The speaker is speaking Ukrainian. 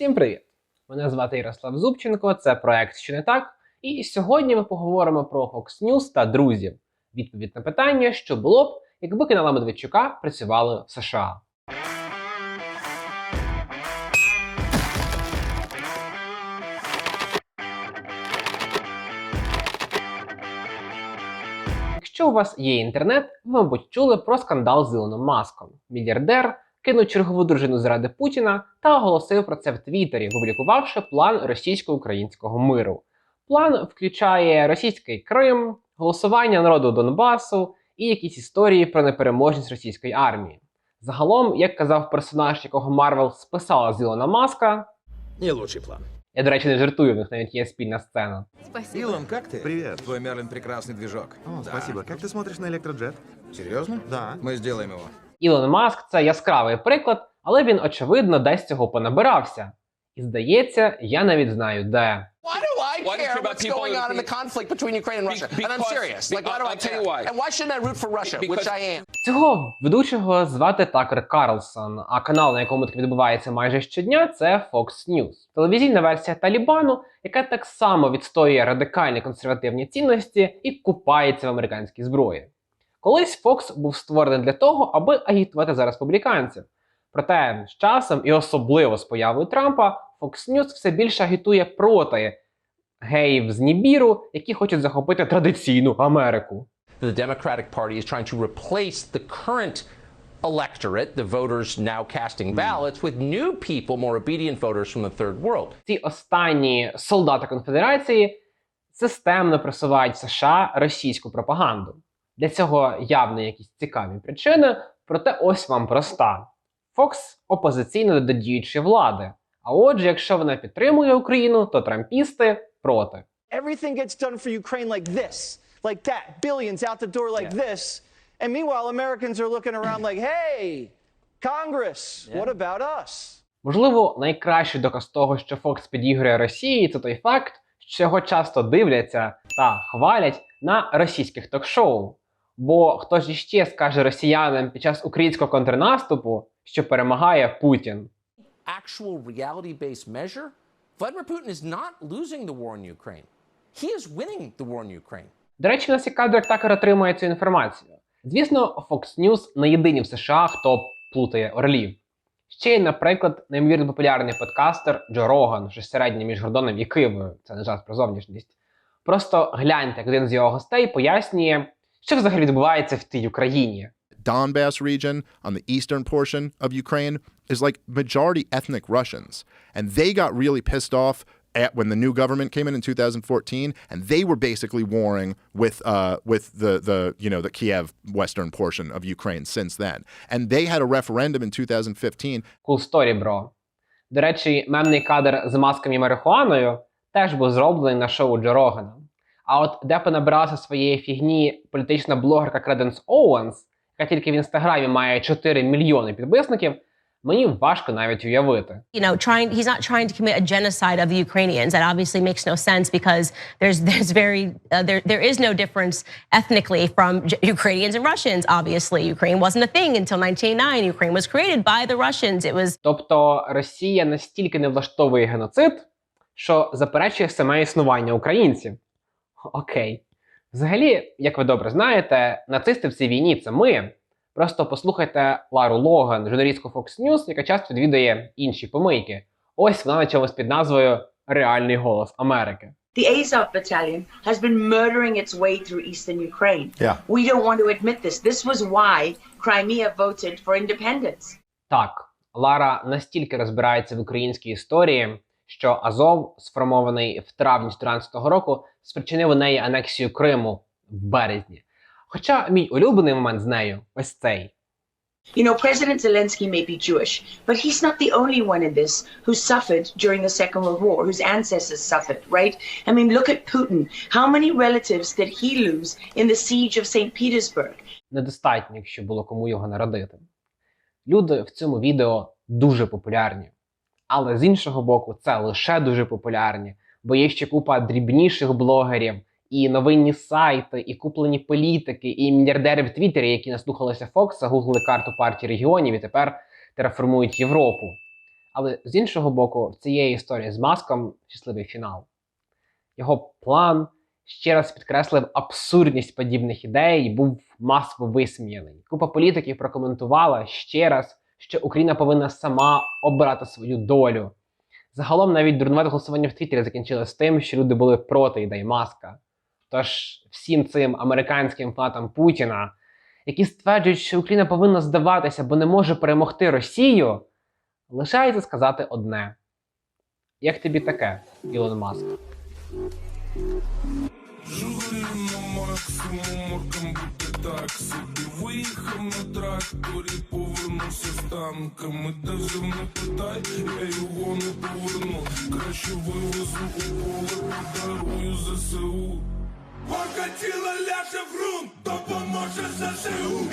Всім привіт! Мене звати Ярослав Зубченко, це проект Що не так. І сьогодні ми поговоримо про Fox News та друзів. Відповідь на питання, що було б, якби канали Медведчука працювали в США. Якщо у вас є інтернет, ви, мабуть, чули про скандал з Ілоном Маском. Мільярдер кинув чергову дружину заради Путіна та оголосив про це в Твіттері, опублікувавши план російсько-українського миру. План включає російський Крим, голосування народу Донбасу і якісь історії про непереможність російської армії. Загалом, як казав персонаж, якого Марвел списала з Ілона Маска, Не лучший план. я, до речі, не жартую, в них навіть є спільна сцена. Спасибо. Илон, как ты? Привет. Твой Мерлин прекрасный движок. О, Да. спасибо. Как ты смотришь на электроджет? Серьезно? Да. Мы сделаем его. Ілон Маск це яскравий приклад, але він, очевидно, десь цього понабирався. І здається, я навіть знаю де. Why do I Why do you care care what's going on in the- the conflict between Ukraine and Russia? and I'm serious. Like, why do I care? And why shouldn't I root for Russia, which I am? Цього ведучого звати Такер Карлсон, а канал, на якому таке відбувається майже щодня, це Fox News. Телевізійна версія Талібану, яка так само відстоює радикальні консервативні цінності і купається в американській зброї. Колись Fox був створений для того, аби агітувати за республіканців. Проте з часом і особливо з появою Трампа Fox News все більше агітує проти геїв з Нібіру, які хочуть захопити традиційну Америку. the Democratic Party is trying to replace the current electorate, the voters now casting ballots, with new people, more obedient voters from the third world. ці останні солдати конфедерації системно просувають в США російську пропаганду. Для цього явно якісь цікаві причини, проте ось вам проста: Фокс опозиційна до діючої влади. А отже, якщо вона підтримує Україну, то трампісти проти. everything gets done for Ukraine like this, like that, billions out the door like this. And meanwhile, Americans are looking around like, hey, Congress, what about us? Можливо, найкращий доказ того, що Фокс підігрує Росії, це той факт, що його часто дивляться та хвалять на російських ток-шоу. Бо хто ж іще скаже росіянам під час українського контрнаступу, що перемагає Путін? Actual reality based measure Vladimir Putin is not losing the war in Ukraine. He is winning the war in Ukraine. До речі, у нас є кадр, як такер отримує цю інформацію. Звісно, Fox News не єдині в США, хто плутає орлів. Ще є, наприклад, неймовірно популярний подкастер Джо Роган, щось середнє між Гордоном і Києвою. Це не жарт про зовнішність. Просто гляньте, як один з його гостей пояснює, що взагалі відбувається в тій Україні. Donbass region on the eastern portion of Ukraine is like majority ethnic Russians. And they got really pissed off at when the new government came in in 2014 and they were basically warring with uh, with the the you know the Kiev western portion of Ukraine since then. And they had a referendum in 2015 Cool story, бро. До речі, мемний кадр з масками і марихуаною теж був зроблений на шоу Джо Рогана. А от де понабиралася своєї фігні політична блогерка Креденс Оуенс, яка тільки в інстаграмі має 4 мільйони підписників, мені важко навіть уявити. you know trying he's not trying to commit a genocide of the Ukrainians that obviously makes no sense because there's there's very uh, there there is no difference ethnically from Ukrainians and Russians obviously Ukraine wasn't a thing until 1989 Ukraine was created by the Russians it was Тобто Росія настільки не влаштовує геноцид, що заперечує саме існування українців. Окей. Взагалі, як ви добре знаєте, нацисти в цій війні це ми. Просто послухайте Лару Логан, журналістку Fox News, яка часто відвідує інші помийки. Ось вона на чомусь під назвою Реальний голос Америки. The Azov battalion has been murdering its way through eastern Ukraine. Yeah. We don't want to admit this. This was why Crimea voted for independence. Так, Лара настільки розбирається в українській історії, що Азов, сформований в травні 2014 року, спричинив у неї анексію Криму в березні. Хоча мій улюблений момент з нею ось цей. You know, President Zelensky may be Jewish, but he's not the only one in this who suffered during the Second World War, whose ancestors suffered, right? I mean, look at Putin. How many relatives did he lose in the siege of St. Petersburg? Недостатньо, якщо було кому його народити. Люди в цьому відео дуже популярні. Але з іншого боку, це лише дуже популярні, бо є ще купа дрібніших блогерів, і новинні сайти, і куплені політики, і мільярдери в Твіттері, які наслухалися Фокса, гуглили карту партії регіонів і тепер тереформують Європу. Але з іншого боку, в цієї історії з маском щасливий фінал. Його план ще раз підкреслив абсурдність подібних ідей і був масово висміяний. Купа політиків прокоментувала ще раз, що Україна повинна сама обирати свою долю. Загалом навіть дурнувате голосування в Твіттері закінчилось тим, що люди були проти ідей маска. Тож всім цим американським фанатам Путіна, які стверджують, що Україна повинна здаватися, бо не може перемогти Росію, лишається сказати одне: як тобі таке, Ілон Маск? Живемо максимум, так собі Виїхав на тракторі, повернувся з танками Даже не питай, я його не поверну. Краще вивезу у поле, подарую ЗСУ. Покатіла ляже в грунт, допоможе ЗСУ